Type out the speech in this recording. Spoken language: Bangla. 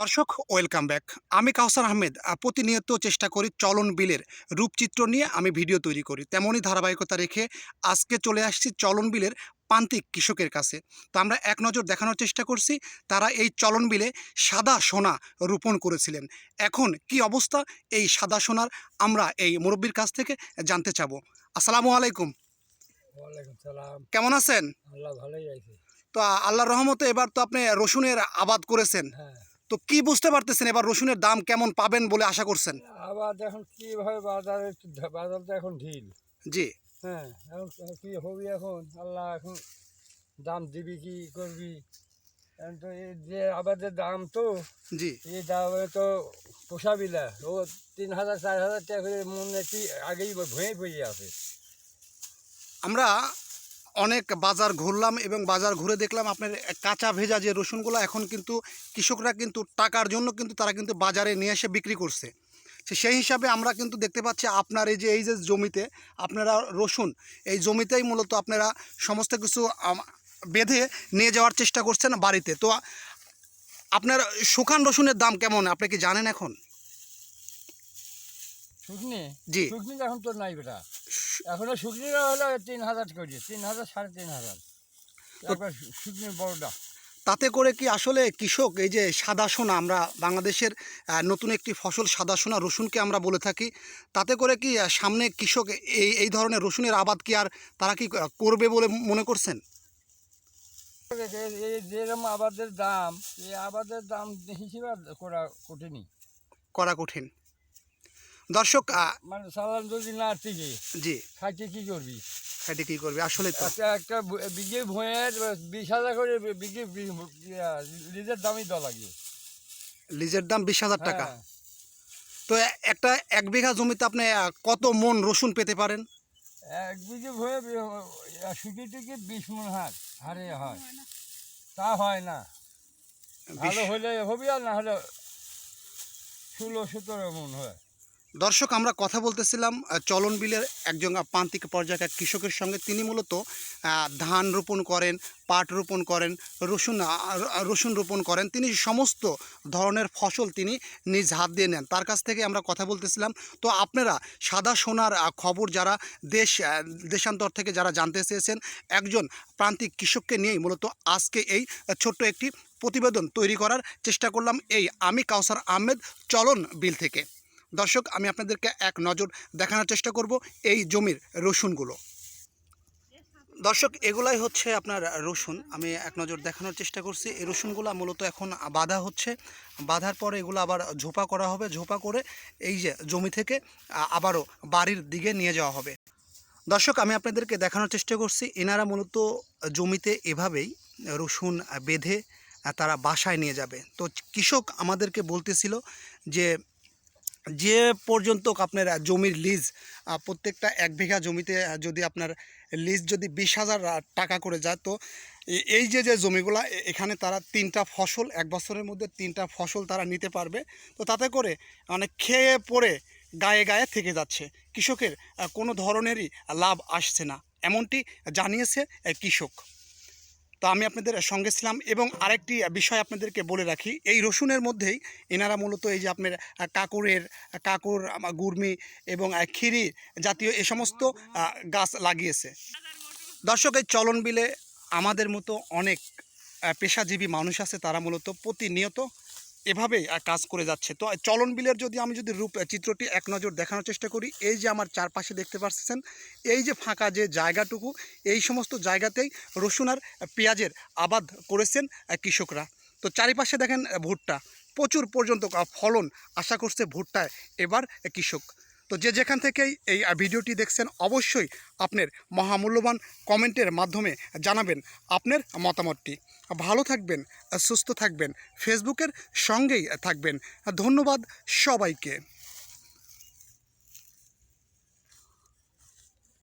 দর্শক ওয়েলকাম ব্যাক। আমি কাউসার আহমেদ প্রতিনিয়ত চেষ্টা করি চলন বিলের রূপচিত্র নিয়ে আমি ভিডিও তৈরি করি। তেমনই ধারাবাহিকতা রেখে আজকে চলে আসছি চলন বিলের প্রান্তিক কৃষকের কাছে। তো আমরা এক নজর দেখানোর চেষ্টা করছি তারা এই চলন বিলে সাদা সোনা রোপণ করেছিলেন। এখন কি অবস্থা? এই সাদা সোনার আমরা এই মুরব্বীর কাছ থেকে জানতে চাবো। আসসালামু আলাইকুম। কেমন আছেন? আল্লাহ ভালোই তো আল্লাহর রহমতে এবার তো আপনি রসুনের আবাদ করেছেন। হ্যাঁ। তো কি বুঝতে পারতেছেন এবার রসুনের দাম কেমন পাবেন বলে আশা করছেন? আবার এখন কীভাবে বাজারে বাজার তো এখন ঢিল। জি। হ্যাঁ এখন কি হবি এখন? আল্লাহ এখন দাম দিবি কি করবি? তো এই যে আবাদের দাম তো জি। এই দামে তো পোষাবি না। ও তিন হাজার চার হাজার টাকা করে মনে কি আগেই ভয়ে পড়ে আছে আমরা অনেক বাজার ঘুরলাম এবং বাজার ঘুরে দেখলাম আপনার কাঁচা ভেজা যে রসুনগুলো এখন কিন্তু কৃষকরা কিন্তু টাকার জন্য কিন্তু তারা কিন্তু বাজারে নিয়ে এসে বিক্রি করছে। সেই হিসাবে আমরা কিন্তু দেখতে পাচ্ছি আপনার এই যে এই যে জমিতে আপনারা রসুন এই জমিতেই মূলত আপনারা সমস্ত কিছু বেঁধে নিয়ে যাওয়ার চেষ্টা করছেন বাড়িতে। তো আপনার শুকান রসুনের দাম কেমন? আপনি কি জানেন এখন? জি। এখন তো নাই বেটা। এখনও শুকনিরা হলো তিন হাজার করে তিন হাজার সাড়ে তিন হাজার একবার শুকনি বড়টা। তাতে করে কি আসলে কৃষক এই যে সাদা সোনা আমরা বাংলাদেশের নতুন একটি ফসল সাদা সোনা রসুনকে আমরা বলে থাকি তাতে করে কি সামনে কৃষক এই এই ধরনের রসুনের আবাদ কি আর তারা কি করবে বলে মনে করছেন? যেরকম আবাদের দাম এই আবাদের দাম হিসেবে করা কঠিনই। করা কঠিন। দর্শক মানে সালাম যদি না টিকে জি। খাইতে কি করবি? এটা কি করবে? আসলে তো। একটা একটা বিঘে ভুঁয়ের বিশ হাজার করে বিঘে লিজের দামই দেওয়া লাগে। লিজের দাম বিশ হাজার টাকা। হ্যাঁ। তো একটা এক বিঘা জমিতে আপনি কত মন রসুন পেতে পারেন? এক বিঘে ভুঁয়ে শুকি টুকি বিশ মন হার হারে হয়। তা হয় না। ভালো হলে হবি আর না হলে ষোলো সতেরো মন হয়। দর্শক, আমরা কথা বলতেছিলাম চলন বিলের একজন প্রান্তিক পর্যায়ে এক কৃষকের সঙ্গে। তিনি মূলত ধান রোপণ করেন, পাট রোপণ করেন, রসুন রসুন রোপণ করেন। তিনি সমস্ত ধরনের ফসল তিনি নিজ হাত দিয়ে নেন। তার কাছ থেকে আমরা কথা বলতেছিলাম। তো আপনারা সাদা সোনার খবর যারা দেশ দেশান্তর থেকে যারা জানতে চেয়েছেন, একজন প্রান্তিক কৃষককে নিয়েই মূলত আজকে এই ছোট্ট একটি প্রতিবেদন তৈরি করার চেষ্টা করলাম। এই আমি কাউসার আহমেদ, চলন বিল থেকে। দর্শক, আমি আপনাদেরকে এক নজর দেখানোর চেষ্টা করব এই জমির রসুনগুলো। দর্শক, এগুলাই হচ্ছে আপনার রসুন। আমি এক নজর দেখানোর চেষ্টা করছি। এই রসুনগুলো মূলত এখন বাঁধা হচ্ছে। বাঁধার পরে এগুলো আবার ঝোপা করা হবে। ঝোপা করে এই যে জমি থেকে আবারও বাড়ির দিকে নিয়ে যাওয়া হবে। দর্শক, আমি আপনাদেরকে দেখানোর চেষ্টা করছি। এনারা মূলত জমিতে এভাবেই রসুন বেঁধে তারা বাসায় নিয়ে যাবে। তো কৃষক আমাদেরকে বলতেছিল যে যে পর্যন্ত আপনার জমির লিজ প্রত্যেকটা এক বিঘা জমিতে যদি আপনার লিজ যদি বিশ হাজার টাকা করে যায়, তো এই যে যে জমিগুলা এখানে তারা তিনটা ফসল, এক বছরের মধ্যে তিনটা ফসল তারা নিতে পারবে। তো তাতে করে মানে খেয়ে পড়ে গায়ে গায়ে থেকে যাচ্ছে। কৃষকের কোনো ধরনেরই লাভ আসছে না। এমনটি জানিয়েছে কৃষক। তো আমি আপনাদের সঙ্গে ছিলাম এবং আরেকটি বিষয় আপনাদেরকে বলে রাখি, এই রসুনের মধ্যেই এনারা মূলত এই যে আপনার কাকুরের কাকুর গুর্মি এবং খিরি জাতীয় এ সমস্ত গাছ লাগিয়েছে। দর্শক, এই চলন বিলে আমাদের মতো অনেক পেশাজীবী মানুষ আছে, তারা মূলত প্রতিনিয়ত এভাবেই আহ, কাজ করে যাচ্ছে। তো চলন বিলের যদি আমি যদি রূপ চিত্রটি এক নজর দেখানোর চেষ্টা করি এই যে আমার চারপাশে দেখতে পাচ্ছেন এই যে ফাঁকা যে জায়গাটুকু এই সমস্ত জায়গাতেই রসুন আর পেঁয়াজের আবাদ করেছেন কৃষকরা। তো চারিপাশে দেখেন ভুট্টা। প্রচুর পর্যন্ত ফলন আশা করছে ভুট্টায় এবার কৃষক। তো যে যেখান থেকেই এই ভিডিওটি দেখছেন, অবশ্যই আপনার মহামূল্যবান কমেন্টের মাধ্যমে জানাবেন আপনার মতামতটি। ভালো থাকবেন, সুস্থ থাকবেন, ফেসবুকের সঙ্গেই থাকবেন। ধন্যবাদ সবাইকে।